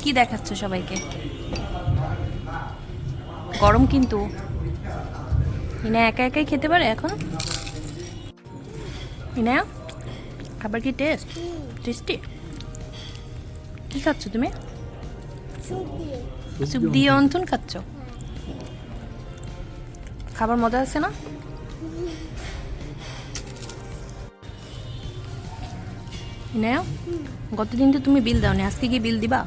কি দেখাচ্ছ সবাইকে? গরম কিন্তু। ইনা একা একাই খেতে পারে এখন? ইনা খাবার কি টেস্ট টেস্টি কি খাচ্ছ তুমি? সুপ দিয়ে। অন্থন খাচ্ছ? খাবার মজা আছে না? ইনায়া গতদিন তো তুমি বিল দাওনি আজকে কি বিল দিবা?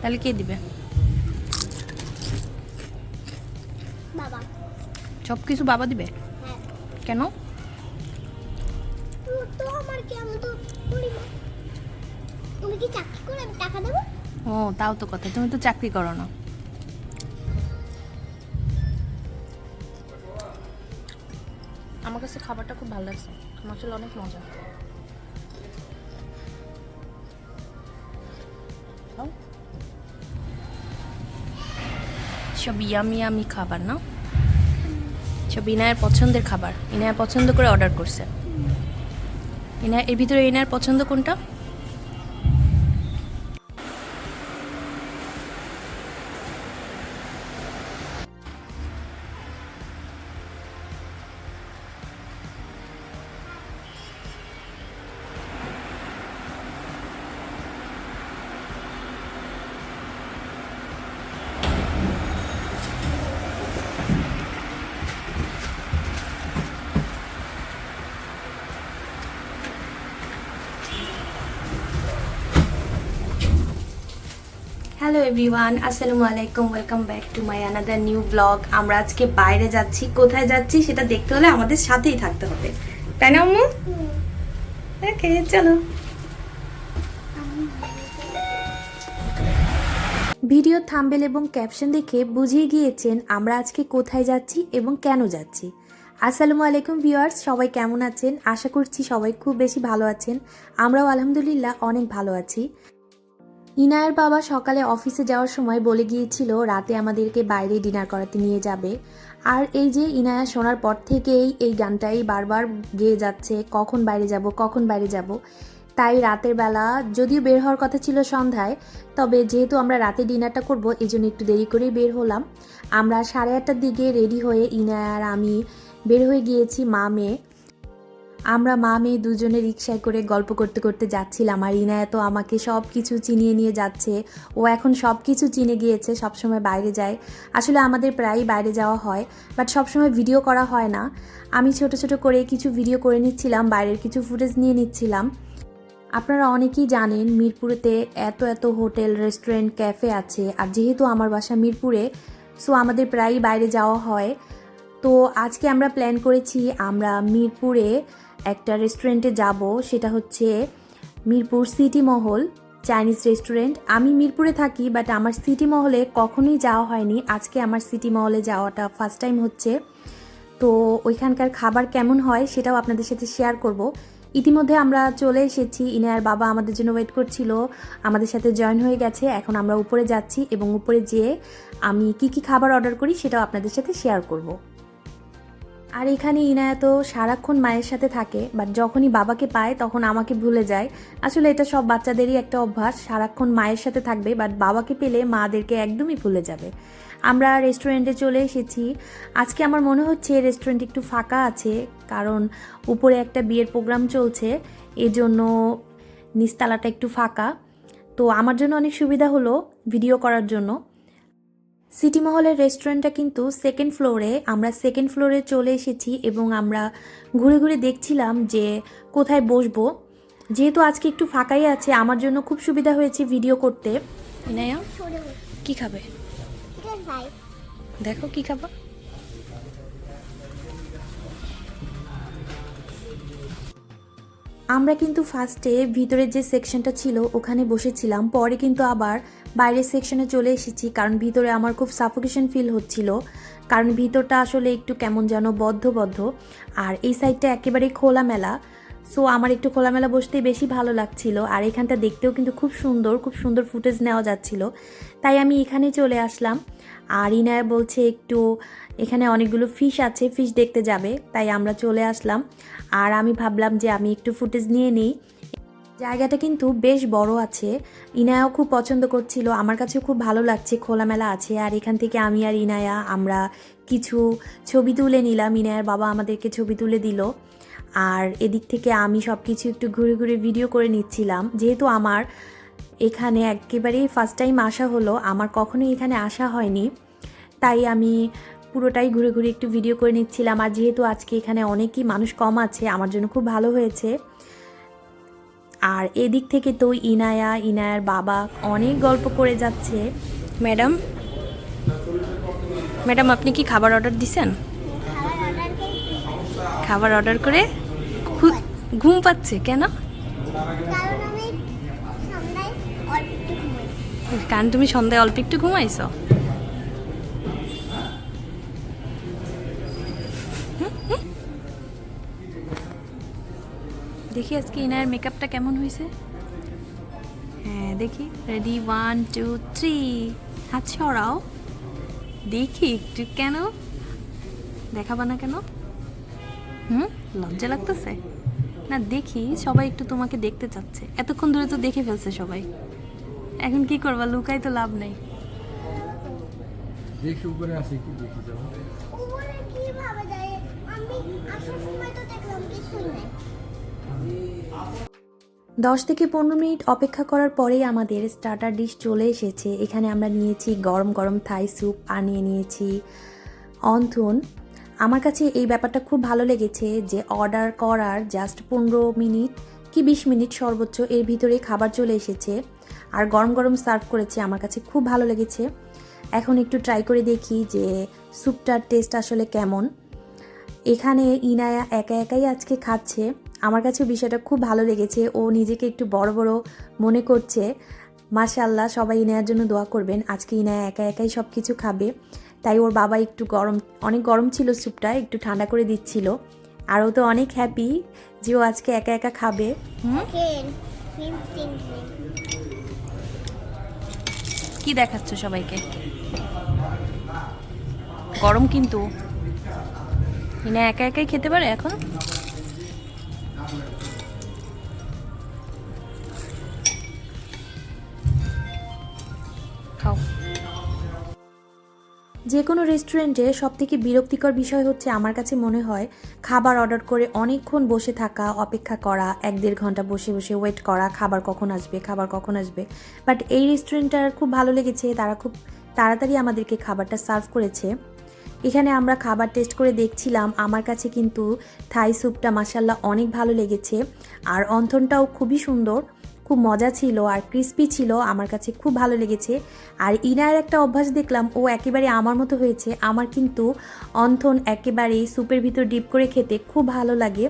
তাহলে কে দিবে? বাবা। সব কিছু বাবা দিবে? হ্যাঁ। কেন? ও তাও তো কথা তুমি তো চাকরি করো না। আমার কাছে খাবারটা খুব ভালো লাগছে আমার আসলে অনেক মজা। খাও। সব ইয়ামি ইয়ামি খাবার, না? সব ইনায়ের পছন্দের খাবার। ইনায়া পছন্দ করে অর্ডার করছে। ইনায়, এর ভিতরে ইনায়ের পছন্দ কোনটা? হ্যালো এভরিওয়ান আসসালামু আলাইকুম welcome back to my another new blog আমরা আজকে বাইরে যাচ্ছি। কোথায় যাচ্ছি সেটা দেখতে হলে আমাদের সাথেই থাকতে হবে। তাই না, আম্মু? চলো। ভিডিও, থাম্বেল এবং ক্যাপশন দেখে বুঝিয়ে গিয়েছেন আমরা আজকে কোথায় যাচ্ছি এবং কেন যাচ্ছি। আসসালামু আলাইকুম, ভিউয়ার্স। সবাই কেমন আছেন? আশা করছি সবাই খুব বেশি ভালো আছেন। আমরাও আলহামদুলিল্লাহ অনেক ভালো আছি। ইনায়ের বাবা সকালে অফিসে যাওয়ার সময় বলে গিয়েছিল, রাতে আমাদেরকে বাইরে ডিনার করাতে নিয়ে যাবে। আর এই যে ইনায়া শোনার পর থেকেই এই গানটাই বারবার গেয়ে যাচ্ছে, কখন বাইরে যাব, কখন বাইরে যাব? তাই রাতের বেলা, যদিও বের হওয়ার কথা ছিল সন্ধ্যায়, তবে যেহেতু আমরা রাতে ডিনারটা করব এই জন্য একটু দেরি করেই বের হলাম। আমরা সাড়ে আটটার দিকে রেডি হয়ে ইনায়া আর আমি বের হয়ে গিয়েছি মা মেয়ে আমরা মা মেয়ে দুজনে রিক্সায় করে গল্প করতে করতে যাচ্ছিলাম আর ইনায়া তো আমাকে সব কিছু চিনিয়ে নিয়ে যাচ্ছে। ও এখন সব কিছু চিনে গিয়েছে সবসময় বাইরে যায়। আসলে আমাদের প্রায়ই বাইরে যাওয়া হয় বাট সবসময় ভিডিও করা হয় না। আমি ছোট ছোট করে কিছু ভিডিও করে নিচ্ছিলাম, বাইরের কিছু ফুটেজ নিয়ে নিচ্ছিলাম। আপনারা অনেকেই জানেন মিরপুরেতে এত এত হোটেল রেস্টুরেন্ট ক্যাফে আছে। আর যেহেতু আমার বাসা মিরপুরে সো আমাদের প্রায়ই বাইরে যাওয়া হয়। তো আজকে আমরা প্ল্যান করেছি আমরা মিরপুরে একটা রেস্টুরেন্টে যাব, সেটা হচ্ছে Mirpur city Mahal Chinese restaurant আমি মিরপুরে থাকি বাট আমার সিটি মহলে কখনোই যাওয়া হয়নি। আজকে আমার সিটি মহলে যাওয়াটা ফার্স্ট টাইম হচ্ছে। তো ওইখানকার খাবার কেমন হয় সেটাও আপনাদের সাথে শেয়ার করব। ইতিমধ্যে আমরা চলে এসেছি, ইনায়ার বাবা আমাদের জন্য ওয়েট করছিল, আমাদের সাথে জয়েন হয়ে গেছে, এখন আমরা উপরে যাচ্ছি এবং উপরে যেয়ে আমি কি কি খাবার অর্ডার করি সেটাও আপনাদের সাথে শেয়ার করব। আর এখানে ইনায়া তো সারাক্ষণ মায়ের সাথে থাকে বাট যখনই বাবাকে পায় তখন আমাকে ভুলে যায়। আসলে এটা সব বাচ্চাদেরই একটা অভ্যাস, সারাক্ষণ মায়ের সাথে থাকবে বাট বাবাকে পেলে মাদেরকে একদমই ভুলে যাবে। আমরা রেস্টুরেন্টে চলে এসেছি। আজকে আমার মনে হচ্ছে রেস্টুরেন্ট একটু ফাঁকা আছে, কারণ উপরে একটা বিয়ের প্রোগ্রাম চলছে, এজন্য নিস্তালাটা একটু ফাঁকা। তো আমার জন্য অনেক সুবিধা হলো ভিডিও করার জন্য। সিটি মহলের রেস্টুরেন্টটা কিন্তু সেকেন্ড ফ্লোরে আমরা সেকেন্ড ফ্লোরে চলে এসেছি এবং আমরা ঘুরে ঘুরে দেখছিলাম যে কোথায় বসবো। যেহেতু আজকে একটু ফাঁকাই আছে আমার জন্য খুব সুবিধা হয়েছে ভিডিও করতে। কি খাবে? দেখো কি খাবা। আমরা কিন্তু ফার্স্টে ভিতরের যে সেকশনটা ছিল, ওখানে বসেছিলাম। পরে কিন্তু আবার বাইরের সেকশনে চলে এসেছি, কারণ ভিতরে আমার খুব সাফোকেশন ফিল হচ্ছিল। কারণ ভিতরটা আসলে একটু কেমন যেন বদ্ধ বদ্ধ আর এই সাইডটা একেবারেই খোলামেলা। সো আমার একটু খোলামেলা বসতেই বেশি ভালো লাগছিল। আর এখানটা দেখতেও কিন্তু খুব সুন্দর খুব সুন্দর ফুটেজ নেওয়া যাচ্ছিল। তাই আমি এখানে চলে আসলাম। আর ইনায়া বলছে একটু এখানে অনেকগুলো ফিশ আছে ফিশ দেখতে যাবে, তাই আমরা চলে আসলাম। আর আমি ভাবলাম যে আমি একটু ফুটেজ নিয়ে নিই। জায়গাটা কিন্তু বেশ বড় আছে, ইনায়াও খুব পছন্দ করছিল, আমার কাছেও খুব ভালো লাগছে, খোলামেলা আছে। আর এখান থেকে আমি আর ইনায়া, আমরা কিছু ছবি তুলে নিলাম, ইনায়ার বাবা আমাদেরকে ছবি তুলে দিল। আর এদিক থেকে আমি সব কিছু একটু ঘুরে ঘুরে ভিডিও করে নিচ্ছিলাম। যেহেতু আমার এখানে একেবারেই ফার্স্ট টাইম আসা হলো, আমার কখনোই এখানে আসা হয়নি। তাই আমি পুরোটাই ঘুরে ঘুরে একটু ভিডিও করে নিচ্ছিলাম। আর যেহেতু আজকে এখানে অনেকই মানুষ কম আছে আমার জন্য খুব ভালো হয়েছে। আর এদিক থেকে তো ইনায়া ইনায়ার বাবা অনেক গল্প করে যাচ্ছে। ম্যাডাম ম্যাডাম আপনি কি খাবার অর্ডার দিছেন? খাবার অর্ডার করে ঘুম পাচ্ছে কেন? কারণ আমি সন্ধ্যায় অল্প একটু ঘুমাইছি। কারণ তুমি সন্ধ্যায় অল্প একটু ঘুমাইছো? দেখি আজকে ইনায়ের মেকআপটা কেমন হয়েছে। হ্যাঁ দেখি। রেডি ওয়ান টু থ্রি হাত ছড়াও দেখি একটু কেন? দেখাবা না কেন? হুম? লজ্জা লাগতেছে? না দেখি। সবাই একটু তোমাকে দেখতে চাচ্ছে। এতক্ষণ ধরে তো দেখে ফেলছে সবাই। এখন কি করবা? লুকাই তো লাভ নেই। দেখি উপরে আছে কি দেখি যাব। উপরে কি ভাবে যায় আমি আসার সময় তো দেখলাম কিছু নেই। দশ থেকে পনেরো মিনিট অপেক্ষা করার পরেই আমাদের স্টার্টার ডিশ চলে এসেছে। এখানে আমরা নিয়েছি গরম গরম থাই স্যুপ আর নিয়ে নিয়েছি অন্থন। আমার কাছে এই ব্যাপারটা খুব ভালো লেগেছে যে অর্ডার করার জাস্ট পনেরো মিনিট কি বিশ মিনিট সর্বোচ্চ এর ভিতরে খাবার চলে এসেছে। আর গরম গরম সার্ভ করেছে, আমার কাছে খুব ভালো লেগেছে। এখন একটু ট্রাই করে দেখি যে স্যুপটার টেস্ট আসলে কেমন। এখানে ইনায়া একা একাই আজকে খাচ্ছে। আমার কাছে বিষয়টা খুব ভালো লেগেছে। ও নিজেকে একটু বড় বড় মনে করছে। মাশাল্লাহ সবাই ইনায়ার জন্য দোয়া করবেন। আজকে ইনায়া একা একাই সব কিছু খাবে। তাই ওর বাবা একটু গরম, অনেক গরম ছিল স্যুপটা, একটু ঠান্ডা করে দিচ্ছিল। আর ও তো অনেক হ্যাপি যে ও আজকে একা একা খাবে। কি দেখাচ্ছ সবাইকে? গরম কিন্তু। ইনা একা একাই খেতে পারে এখন? যে কোনো রেস্টুরেন্টে সবথেকে বিরক্তিকর বিষয় হচ্ছে আমার কাছে মনে হয় খাবার অর্ডার করে অনেকক্ষণ বসে থাকা, অপেক্ষা করা, এক দেড় ঘণ্টা বসে বসে ওয়েট করা, খাবার কখন আসবে, খাবার কখন আসবে। বাট এই রেস্টুরেন্টটার খুব ভালো লেগেছে, তারা খুব তাড়াতাড়ি আমাদেরকে খাবারটা সার্ভ করেছে। এখানে আমরা খাবার টেস্ট করে দেখছিলাম, আমার কাছে কিন্তু থাই স্যুপটা মাসাল্লাহ অনেক ভালো লেগেছে, আর অন্থনটাও খুবই সুন্দর। খুব মজা ছিল আর ক্রিস্পি ছিল আমার কাছে খুব ভালো লেগেছে। আর ইনার একটা অভ্যাস দেখলাম ও একেবারে আমার মতো হয়েছে। আমার কিন্তু অন্থন একেবারেই স্যুপের ভিতর ডিপ করে খেতে খুব ভালো লাগে।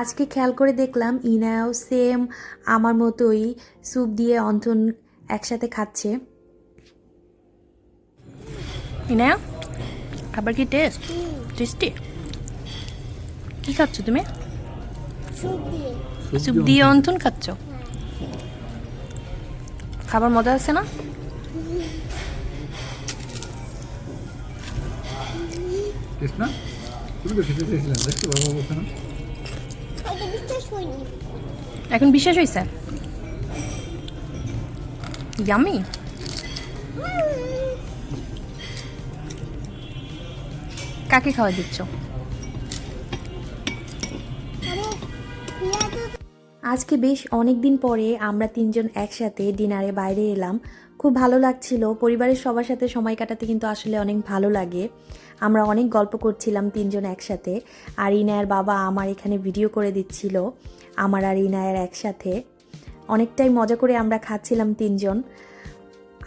আজকে খেয়াল করে দেখলাম ইনায়াও সেম আমার মতোই স্যুপ দিয়ে অন্থন একসাথে খাচ্ছে। ইনা খাবার কি টেস্ট টেস্টি কি খাচ্ছ তুমি? স্যুপ দিয়ে। স্যুপ দিয়ে অন্থন খাচ্ছ? খাবার মজা আছে না? টেস্ট তুমি তো খেতে চেয়েছিলাম দেখতে বাবা বলছে না বিশ্বাস হয়নি এখন বিশ্বাস হয়েছে ইয়ামি কাকে খাওয়া দিচ্ছ? আজকে বেশ অনেক দিন পরে আমরা তিনজন একসাথে ডিনারে বাইরে এলাম। খুব ভালো লাগছিল। পরিবারের সবার সাথে সময় কাটাতে কিন্তু আসলে অনেক ভালো লাগে। আমরা অনেক গল্প করছিলাম তিনজন একসাথে। আর ইনায়ের বাবা আমার এখানে ভিডিও করে দিচ্ছিল, আমার আর ইনায়ের একসাথে। অনেকটাই মজা করে আমরা খাচ্ছিলাম তিনজন।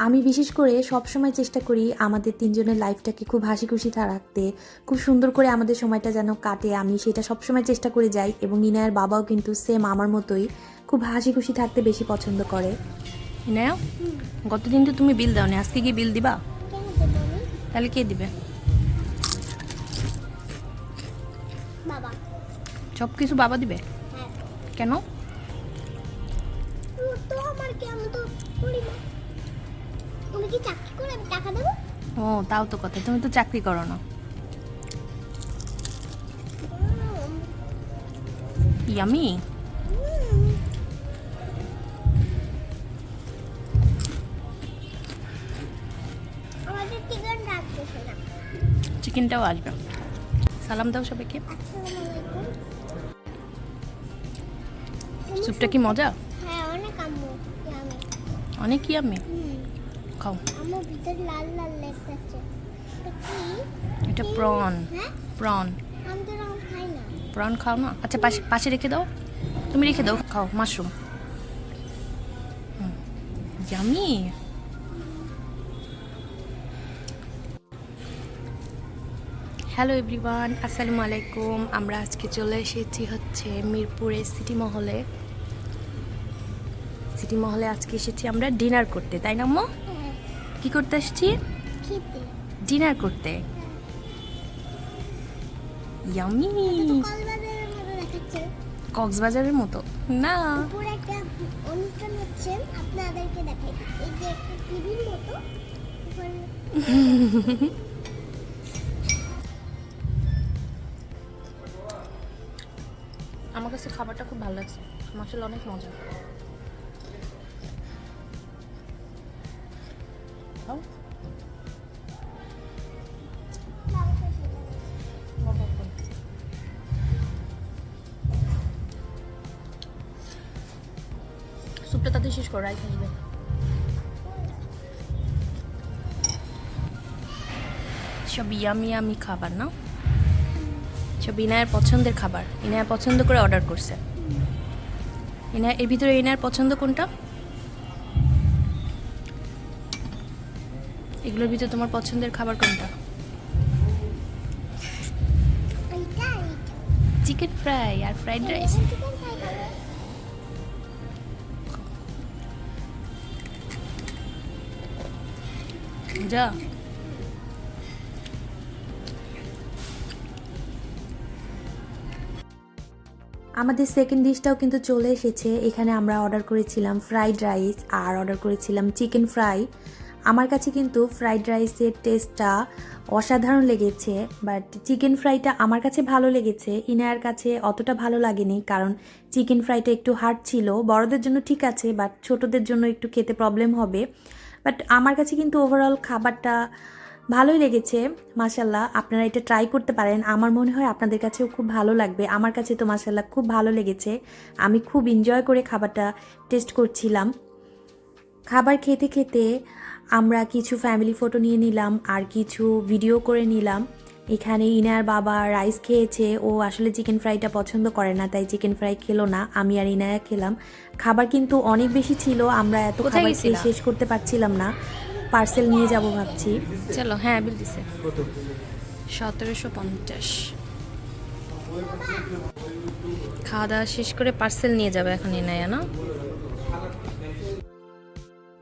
আমি বিশেষ করে সবসময় চেষ্টা করি আমাদের তিনজনের লাইফটাকে খুব হাসি খুশি রাখতে। খুব সুন্দর করে আমাদের সময়টা যেন কাটে। আমি সেটা সবসময় চেষ্টা করে যাই এবং ইনায়ের বাবাও কিন্তু সেম আমার মতোই খুব হাসি খুশি থাকতে বেশি পছন্দ করে। ইনায়া গতদিন তো তুমি বিল দাওনি আজকে কি বিল দিবা? তাহলে কে দিবে? বাবা। সব কিছু বাবা দিবে? কেন? তো আমার কি আমি তো করি না তুমি কি চাকরি করে আমি টাকা দেবো? ও তাও তো কথা। তুমি তো চাকরি করো না। ইয়ামি? চিকেনটাও আসবে। সালাম দাও সবাইকে। স্যুপটা কি মজা? হ্যাঁ অনেক ইয়ামি। খাও। আমার ভিতরে লাল লাল লেগেছে এটা প্রন। হ্যাঁ? প্রন। প্রন খাও না? আচ্ছা পাশে পাশে রেখে দাও। তুমি রেখে দাও। খাও মাশরুম। ইয়ামি হ্যালো এভরিওয়ান আসসালামু আলাইকুম। আমরা আজকে চলে এসেছি হচ্ছে মিরপুরের সিটি মহলে। সিটি মহলে আজকে এসেছি আমরা ডিনার করতে তাই না আম্মু? হ্যাঁ কি করতে আসছি? ডিনার করতে। ইয়ামি কক্সবাজারের মতো না। একটা অনুষ্ঠান হচ্ছে আপনাদেরকে দেখাই। এই যে একটা টিভির মতো আমার কাছে খাবারটা খুব ভালো লাগছে। মশলা অনেক মজা। খাও। স্যুপটা তাতে শেষ করো রাইস সব ইয়ামি ইয়ামি খাবার, না? সব ইনায়ের পছন্দের খাবার। ইনায়া পছন্দ করে অর্ডার করছে। ইনায়া, এর ভিতরে ইনায়ের পছন্দ কোনটা? এগুলোর ভিতরে তোমার পছন্দের খাবার কোনটা? চিকেন ফ্রাই আর ফ্রাইড রাইস যা। আমাদের সেকেন্ড ডিশটাও কিন্তু চলে এসেছে। এখানে আমরা অর্ডার করেছিলাম ফ্রাইড রাইস আর অর্ডার করেছিলাম চিকেন ফ্রাই আমার কাছে কিন্তু ফ্রাইড রাইসের টেস্টটা অসাধারণ লেগেছে বাট চিকেন ফ্রাইটা আমার কাছে ভালো লেগেছে। ইনায়ার কাছে অতটা ভালো লাগেনি, কারণ চিকেন ফ্রাইটা একটু হার্ড ছিল। বড়দের জন্য ঠিক আছে বাট ছোটদের জন্য একটু খেতে প্রবলেম হবে। বাট আমার কাছে কিন্তু ওভারঅল খাবারটা ভালোই লেগেছে মাসাল্লাহ আপনারা এটা ট্রাই করতে পারেন। আমার মনে হয় আপনাদের কাছেও খুব ভালো লাগবে। আমার কাছে তো মাসাল্লাহ খুব ভালো লেগেছে। আমি খুব এনজয় করে খাবারটা টেস্ট করছিলাম। খাবার খেতে খেতে আমরা কিছু ফ্যামিলি ফটো নিয়ে নিলাম আর কিছু ভিডিও করে নিলাম। এখানে ইনার বাবা রাইস খেয়েছে ও আসলে চিকেন ফ্রাইটা পছন্দ করে না তাই চিকেন ফ্রাই খেলো না। আমি আর ইনায়া খেলাম। খাবার কিন্তু অনেক বেশি ছিল আমরা এত খাবার খেয়ে শেষ করতে পারছিলাম না। পার্সেল নিয়ে যাব ভাবছি। চলো হ্যাঁ বিল দিছে। সতেরোশো পঞ্চাশ। খাওয়া দাওয়া শেষ করে পার্সেল নিয়ে যাবে এখন ইনায়া না?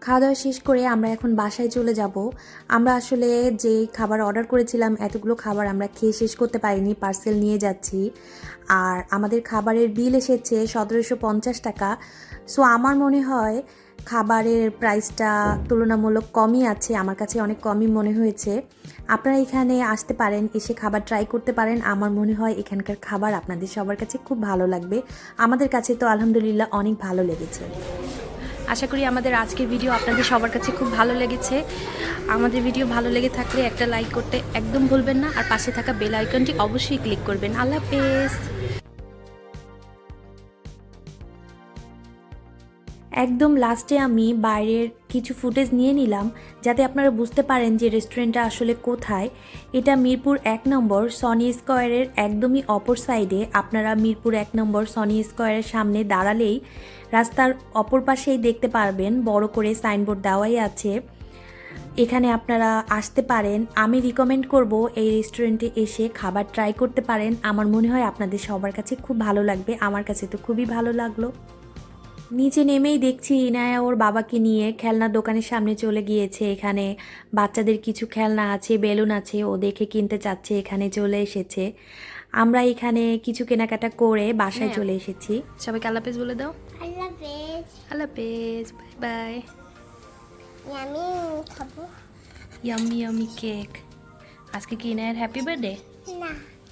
খাওয়া দাওয়া শেষ করে আমরা এখন বাসায় চলে যাব। আমরা আসলে যে খাবার অর্ডার করেছিলাম, এতগুলো খাবার আমরা খেয়ে শেষ করতে পারিনি পার্সেল নিয়ে যাচ্ছি। আর আমাদের খাবারের বিল এসেছে সতেরোশো পঞ্চাশ টাকা। সো আমার মনে হয় খাবারের প্রাইসটা তুলনামূলক কমই আছে, আমার কাছে অনেক কমই মনে হয়েছে। আপনারা এখানে আসতে পারেন, এসে খাবার ট্রাই করতে পারেন। আমার মনে হয় এখানকার খাবার আপনাদের সবার কাছে খুব ভালো লাগবে। আমাদের কাছে তো আলহামদুলিল্লাহ অনেক ভালো লেগেছে। আশা করি আমাদের আজকের ভিডিও আপনাদের সবার কাছে খুব ভালো লেগেছে। আমাদের ভিডিও ভালো লেগে থাকলে একটা লাইক করতে একদম ভুলবেন না। আর পাশে থাকা বেল আইকনটি অবশ্যই ক্লিক করবেন। আল্লাহ হাফেজ। একদম লাস্টে আমি বাইরের কিছু ফুটেজ নিয়ে নিলাম, যাতে আপনারা বুঝতে পারেন যে রেস্টুরেন্টটা আসলে কোথায়। এটা মিরপুর এক নম্বর সনি স্কোয়ারের একদমই অপর সাইডে আপনারা মিরপুর এক নম্বর সনি স্কোয়ারের সামনে দাঁড়ালেই রাস্তার অপর পাশেই দেখতে পারবেন, বড় করে সাইনবোর্ড দেওয়াই আছে। এখানে আপনারা আসতে পারেন। আমি রিকমেন্ড করব এই রেস্টুরেন্টে এসে খাবার ট্রাই করতে পারেন। আমার মনে হয় আপনাদের সবার কাছে খুব ভালো লাগবে। আমার কাছে তো খুবই ভালো লাগল। নিচে নেমেই দেখছি ইনায়া ওর বাবাকে নিয়ে খেলনার দোকানের সামনে চলে গিয়েছে এখানে। বাচ্চাদের কিছু খেলনা আছে বেলুন আছে ও দেখে কিনতে চাচ্ছে এখানে চলে এসেছে। আমরা এখানে কিছু কেনাকাটা করে বাসায় হ্যাঁ। চলে এসেছি। সবাইকে আল্লাহ হাফেজ বলে দাও। আল্লাহ হাফেজ। Bye bye. খাব। কেক। আজকে কি ইনায়ের হ্যাপি বার্থডে না।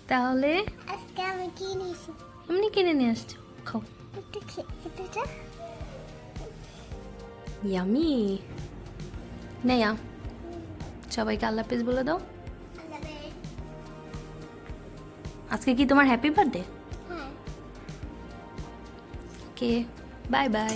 তাহলে? আজকে আমি কি নিয়েছি এমনি কিনে নিয়ে আসছো? খাও। একটু খে- খেতে চা। ইয়ামি নেয়া সবাইকে আল্লাহ হাফিজ বলে দাও। আজকে কি তোমার হ্যাপি বার্থডে হ্যাঁ। কে বাই বাই